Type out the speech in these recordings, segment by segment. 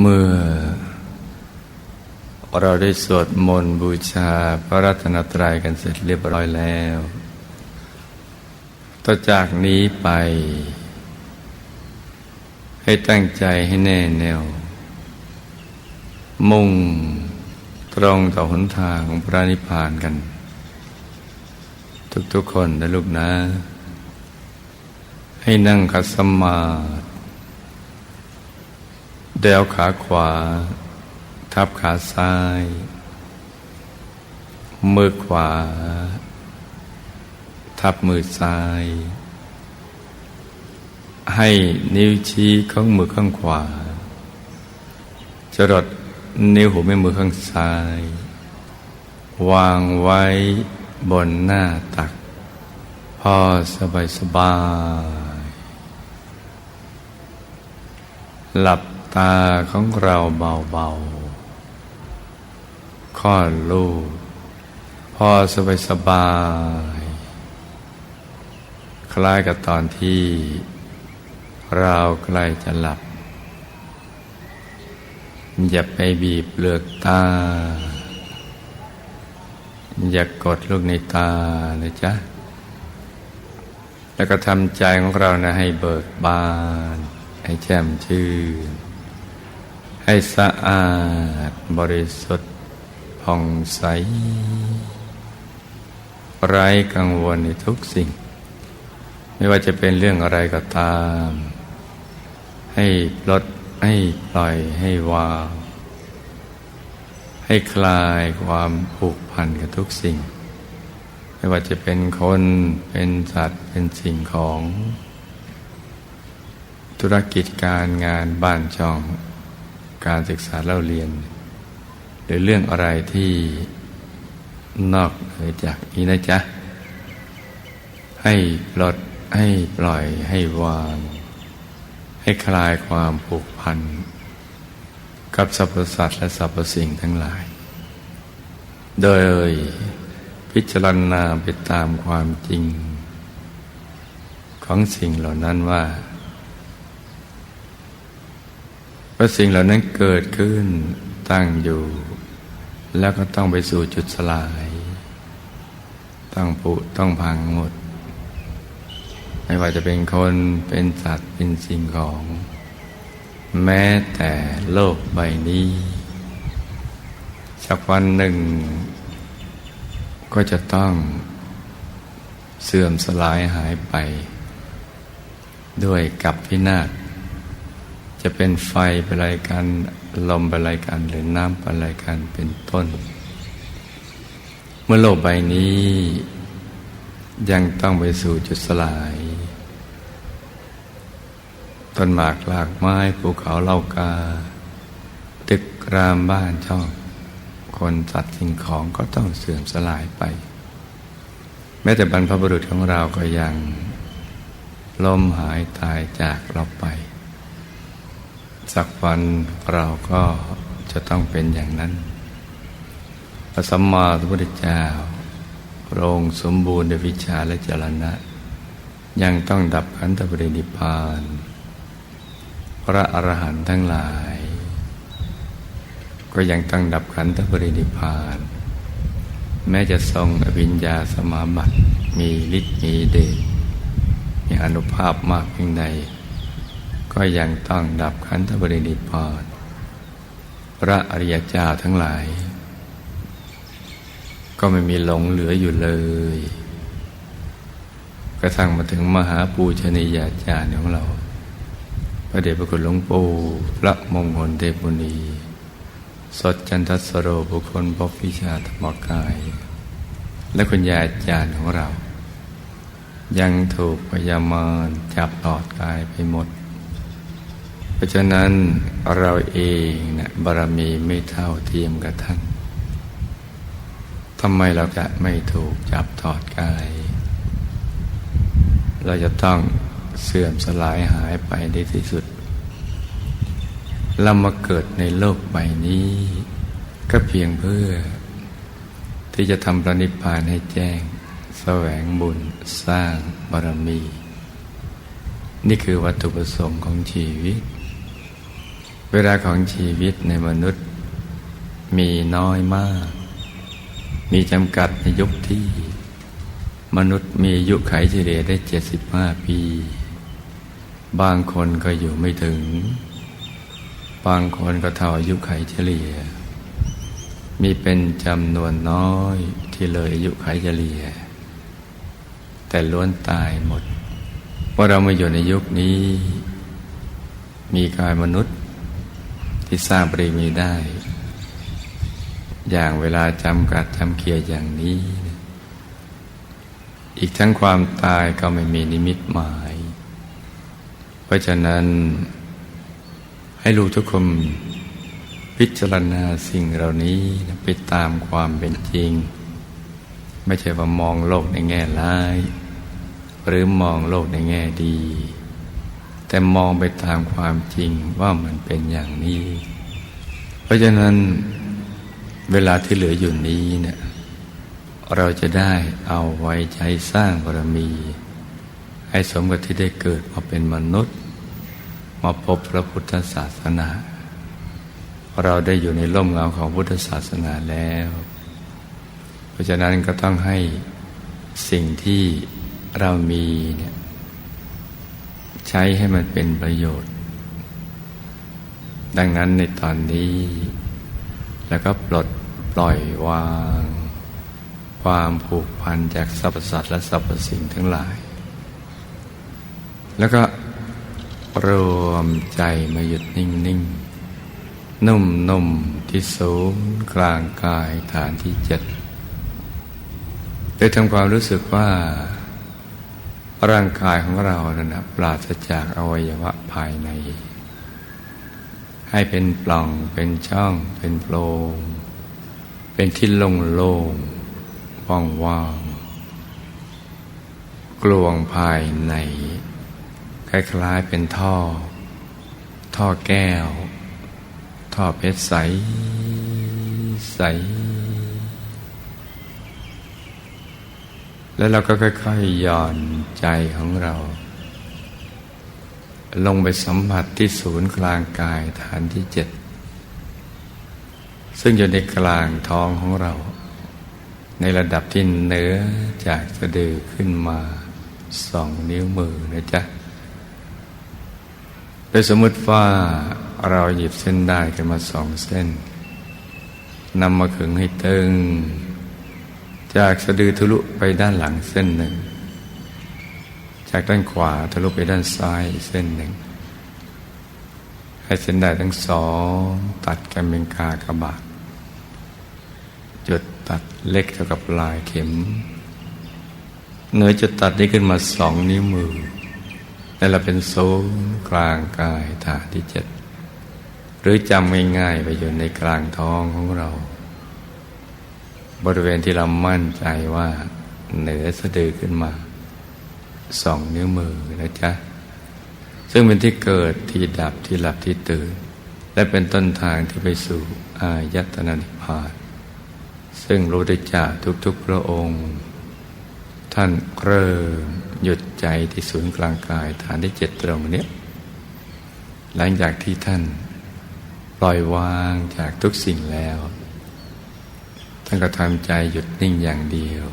เมื่อ เราได้สวดมนต์บูชาพระรัตนตรัยกันเสร็จเรียบร้อยแล้ว ต่อจากนี้ไป ให้ตั้งใจให้แน่แน่ว มุ่งตรงต่อหนทางของพระนิพพานกัน ทุกๆคนนะลูกนะ ให้นั่งคัดสมาธิ เดวขาขวา ทับขาซ้าย มือขวา ทับมือซ้าย ให้นิ้วชี้ข้างมือข้างขวาจรดนิ้วหัวแม่มือข้างซ้าย วางไว้บนหน้าตัก พอสบายสบายหลับ ตาของเราเบาๆค่อนลูก พอสบายสบาย คล้ายกับตอนที่ เราใกล้จะหลับ อย่าไปบีบเปลือกตา อย่ากกดลูกในตานะจ๊ะแล้วก็ทำใจของเรานะให้เบิกบาน ให้แจ่มชื่น ให้สะอาดบริสุทธิ์ผ่องใส ไร้กังวลในทุกสิ่ง ไม่ว่าจะเป็นเรื่องอะไรก็ตาม ให้ลดให้ปล่อยให้วาง ให้คลายความผูกพันกับทุกสิ่ง ไม่ว่าจะเป็นคนเป็นสัตว์เป็นสิ่งของ ธุรกิจการงานบ้านช่อง การศึกษาเล่าเรียน หรือเรื่องอะไรที่นอกเหนือจากนี้นะจ๊ะ ให้ปลดให้ปล่อยให้วาง ให้คลายความผูกพัน กับสรรพสัตว์และสรรพสิ่งทั้งหลาย โดยพิจารณาไปตามความจริง ของสิ่งเหล่านั้นว่า ว่าสิ่งเหล่านั้นเกิดขึ้นตั้งอยู่ แล้วก็ต้องไปสู่จุดสลาย ต้องผุต้องพังหมด ไม่ว่าจะเป็นคนเป็นสัตว์เป็นสิ่งของ แม้แต่โลกใบนี้สักวันหนึ่ง ก็จะต้องเสื่อมสลายหายไป ด้วยกับพินาศ จะเป็นไฟเป็นอะไรกัน ลมเป็นอะไรกัน หรือน้ำเป็นอะไรกันเป็นต้น เมื่อโลกใบนี้ ยังต้องไปสู่จุดสลาย ต้นหมากหลากไม้ภูเขาเล่ากา ตึกรามบ้านช่องคนสัตว์สิ่งของก็ต้องเสื่อมสลายไป แม้แต่บรรพบุรุษของเราก็ยัง ล้มหายตายจากเราไป สักวันเราก็จะต้องเป็นอย่างนั้น พระสัมมาสัมพุทธเจ้าโระองค์สมบูรณ์ด้วยวิชาและจรณะ ยังต้องดับขันธปรินิพาน พระอรหันต์ทั้งหลาย ก็ยังต้องดับขันธปรินิพาน แม้จะทรงอภิญญาสมาบัติมีฤทธิ์มีเดชมีอนุภาพมากเพียงใด ก็ยังต้องดับขันธบริณิพานพระอริยเจ้าทั้งหลาย ก็ไม่มีหลงเหลืออยู่เลย กระทั่งมาถึงมหาปูชนียาจารย์ของเรา พระเดชพระคุณหลวงปู่พระมงคลเทพุณีสดจันทสโรบุคคลพบวิชาธรรมกาย และคุณยาอาจารย์ของเรา ยังถูกพยามารจับหลอดกายไปหมด เพราะฉะนั้นเราเองนะบารมีไม่เท่าเทียมกับท่านทำไมเราจะไม่ถูกจับถอดกาย เราจะต้องเสื่อมสลายหายไปในที่สุด เรามาเกิดในโลกใบนี้ ก็เพียงเพื่อ ที่จะทำพระนิพพานให้แจ้ง แสวงบุญสร้างบารมี นี่คือวัตถุประสงค์ของชีวิต เวลาของชีวิตในมนุษย์ มีน้อยมาก มีจำกัดในยุคที่ มนุษย์มีอายุไขเฉลี่ยได้เจ็ดสิบห้าปี บางคนก็อยู่ไม่ถึง บางคนก็เท่าอายุไขเฉลี่ย มีเป็นจำนวนน้อยที่เลยอายุไขเฉลี่ย แต่ล้วนตายหมดว่าะเรามาอยู่ในยุคนี้ มีกายมนุษย์ ที่สร้างปริมีได้ อย่างเวลาจำกัดจำเกียอย่างนี้ อีกทั้งความตายก็ไม่มีนิมิตหมาย เพราะฉะนั้นให้รู้ทุกคนพิจารณาสิ่งเหล่านี้ไปตามความเป็นจริง ไม่ใช่ว่ามองโลกในแง่ร้าย หรือมองโลกในแง่ดี แต่มองไปตามความจริงว่ามันเป็นอย่างนี้ เพราะฉะนั้นเวลาที่เหลืออยู่นี้เนี่ยเราจะได้เอาไว้ใช้สร้างบารมี ให้สมกับที่ได้เกิดมาเป็นมนุษย์ มาพบพระพุทธศาสนา เราได้อยู่ในร่มเงาของพุทธศาสนาแล้ว เพราะฉะนั้นก็ต้องให้สิ่งที่เรามีเนี่ย ใช้ให้มันเป็นประโยชน์ ดังนั้นในตอนนี้ แล้วก็ปลดปล่อยวาง ความผูกพันจากสรรพสัตว์และสรรพสิ่งทั้งหลาย แล้วก็รวมใจมาหยุดนิ่งนิ่งนุ่มนุ่มที่สูงกลางกายฐานที่เจ็ดโดยทำความรู้สึกว่า ร่างกายของเรานั้นนะปราศจากอวัยวะภายใน ให้เป็นปล่องเป็นช่อง เป็นโพรงเป็นที่โล่งโล่งว่างว่างกลวงภายใน คล้ายๆเป็นท่อ ท่อแก้ว ท่อเพชรใสใส แล้วเราก็ค่อยๆย่อนใจของเรา ลงไปสัมผัสที่ศูนย์กลางกายฐานที่เจ็ดซึ่งอยู่ในกลางท้องของเรา ในระดับที่เหนือจากสะดือขึ้นมาสองนิ้วมือนะจ๊ะโดยสมมติว่าเราหยิบเส้นได้กันมาสองเส้นนำมาขึงให้ตึง จากสะดือทะลุไปด้านหลังเส้นหนึ่ง จากด้านขวาทะลุไปด้านซ้ายเส้นหนึ่ง ให้เส้นได้ทั้งสองตัดกันเป็นกากบาทจุดตัดเล็กเท่ากับลายเข็มเนื้อจะตัดนี้ขึ้นมาสองนิ้วมือแต่เราเป็นโซนกลางกายฐานที่เจ็ดหรือจำง่ายๆไปอยู่ในกลางท้องของเรา บริเวณที่เรามั่นใจว่า เหนือสะดือขึ้นมาสองนิ้วมือนะจ๊ะ ซึ่งเป็นที่เกิดที่ดับที่หลับที่ตื่น และเป็นต้นทางที่ไปสู่อายตนะนิพพานซึ่งรู้ได้จากทุกๆพระองค์ ท่านเริ่มหยุดใจที่ศูนย์กลางกายฐานที่เจ็ดตรงนี้หลังจากที่ท่านปล่อยวางจากทุกสิ่งแล้วานก็ทำใจหยุดนิ่งอย่างเดียว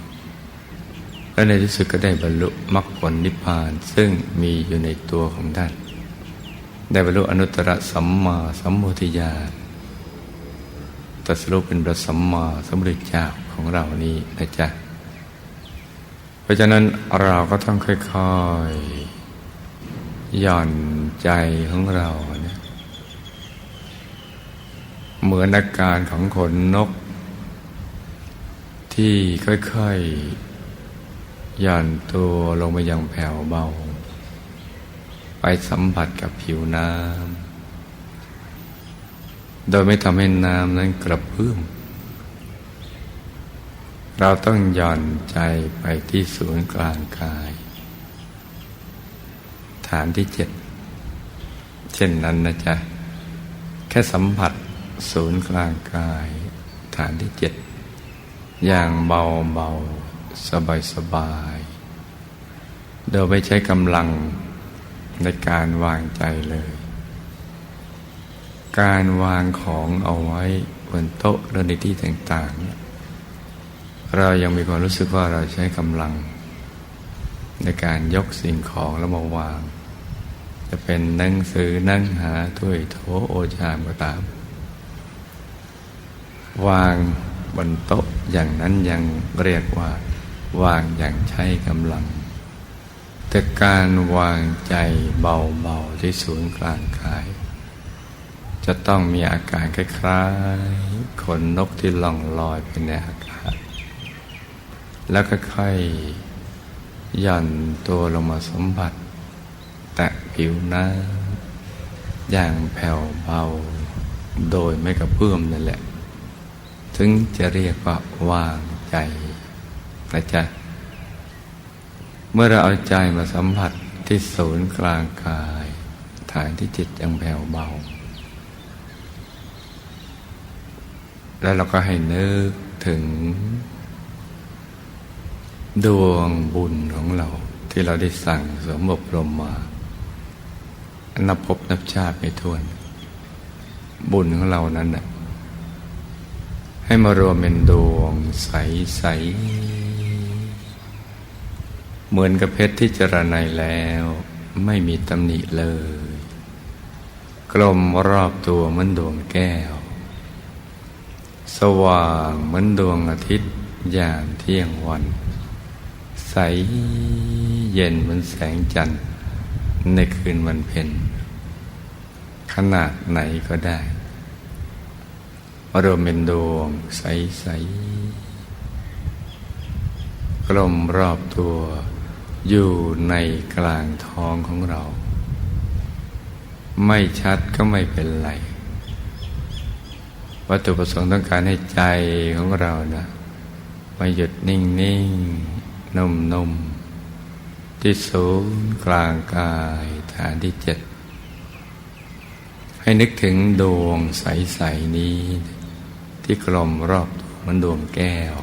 และในที่สุดก็ได้บรรลุมรรคผลนิพพานซึ่งมีอยู่ในตัวของท่าน ได้บรรลุอนุตตรสัมมาสัมโพธิญาณตัสรู้เป็นพระสัมมาสัมพุทธเจ้าของเรานี้นะจ๊ะ เพราะฉะนั้นเราก็ต้องค่อยๆ หย่อนใจของเราเนี่ยเหมือนอาการของขนนก ที่ค่อยๆหย่อนตัวลงไปอย่างแผ่วเบา ไปสัมผัสกับผิวน้ำ โดยไม่ทำให้น้ำนั้นกระเพื่อมเราต้องหย่อนใจไปที่ศูนย์กลางกาย ฐานที่เจ็ด เช่นนั้นนะจ๊ะ แค่สัมผัสศูนย์กลางกาย ฐานที่เจ็ด อย่างเบาเบาสบายสบายโดยไม่ใช้กำลังในการวางใจเลย การวางของเอาไว้บนโต๊ะหรือในที่ต่างๆ เรายังมีความรู้สึกว่าเราใช้กำลัง ในการยกสิ่งของแล้วมาวาง จะเป็นหนังสือนั่งหาถ้วยโถโอชามก็ตาม วาง บนโต๊ะอย่างนั้นยังเรียกว่า วางอย่างใช้กำลัง แต่การวางใจเบาๆที่ศูนย์กลางกาย จะต้องมีอาการคล้ายๆขนนกที่ล่องลอยไปในอากาศ แล้วก็ค่อยย่อนตัวลงมาสมบัติ แตะผิวน้ำอย่างแผ่วเบา โดยไม่กระเพื่อมนั่นแหละ ถึงจะเรียกว่าวางใจนะจ๊ะเมื่อเราเอาใจมาสัมผัสที่ศูนย์กลางกาย ฐานที่จิตยังแผ่วเบา แล้วเราก็ให้นึกถึง ดวงบุญของเรา ที่เราได้สั่งสมบรมมา นับพบนับชาติไม่ถ้วน บุญของเรานั้นน่ะ ให้มารวมเป็นดวงใส ๆ เหมือนกับเพชรที่จรนัยแล้ว ไม่มีตำหนิเลย กลมรอบตัวเหมือนดวงแก้ว สว่างเหมือนดวงอาทิตย์ยามเที่ยงวัน ใสเย็นเหมือนแสงจันทร์ในคืนวันเพ็ญขนาดไหนก็ได้ รวมเป็นดวงใส ๆ กลมรอบตัวอยู่ในกลางท้องของเรา ไม่ชัดก็ไม่เป็นไร วัตถุประสงค์ต้องการให้ใจของเรานะมาหยุดนิ่งนิ่งนุ่มนุ่มที่ศูนย์กลางกายฐานที่เจ็ดให้นึกถึงดวงใส ๆ นี้ ที่กลมรอบมันดวงแก้ว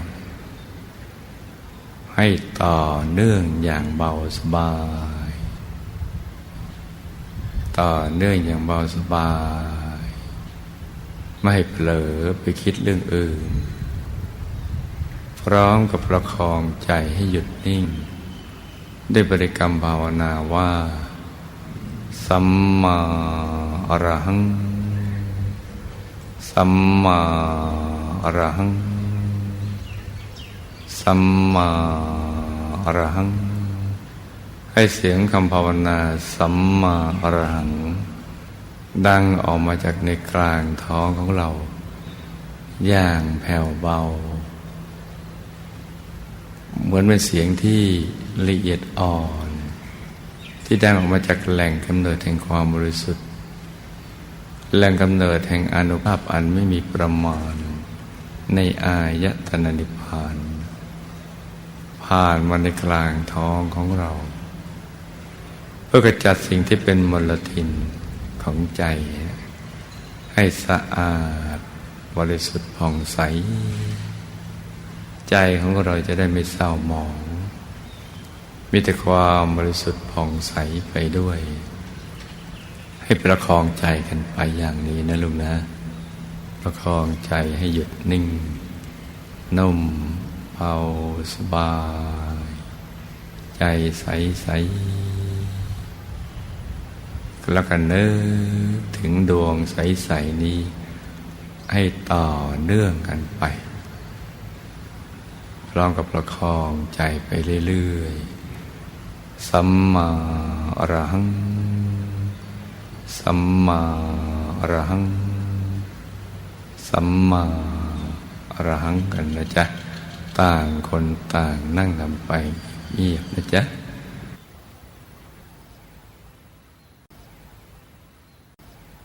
ให้ต่อเนื่องอย่างเบาสบาย ต่อเนื่องอย่างเบาสบาย ไม่เผลอไปคิดเรื่องอื่น พร้อมกับประคองใจให้หยุดนิ่ง ด้วยบริกรรมภาวนาว่า สัมมาอรหัง สัมมาอรหัง สัมมาอรหัง ให้เสียงคำภาวนาสัมมาอรหัง ดังออกมาจากในกลางท้องของเรา อย่างแผ่วเบา เหมือนเป็นเสียงที่ละเอียดอ่อน ที่ดังออกมาจากแหล่งกำเนิดแห่งความบริสุทธิ์ แหล่งกำเนิดแห่งอนุภาพอันไม่มีประมาณ ในอายตนะนิพพาน ผ่านมาในกลางท้องของเรา เพื่อกระจัดสิ่งที่เป็นมลทินของใจ ให้สะอาดบริสุทธิ์ผ่องใส ใจของเราจะได้ไม่เศร้าหมอง มีแต่ความบริสุทธิ์ผ่องใสไปด้วย ให้ประคองใจกันไปอย่างนี้นะลุงนะ ประคองใจให้หยุดนิ่ง นุ่มเบาสบาย ใจใสใสแล้วกันเนึกถึงดวงใส ๆ นี้ ให้ต่อเนื่องกันไป พร้อมกับประคองใจไปเรื่อย ๆ สัมมาอรหัง สัมมาอรหัง สัมมาอรหังกันนะจ๊ะ ต่างคนต่างนั่งทำไปเงียบนะจ๊ะ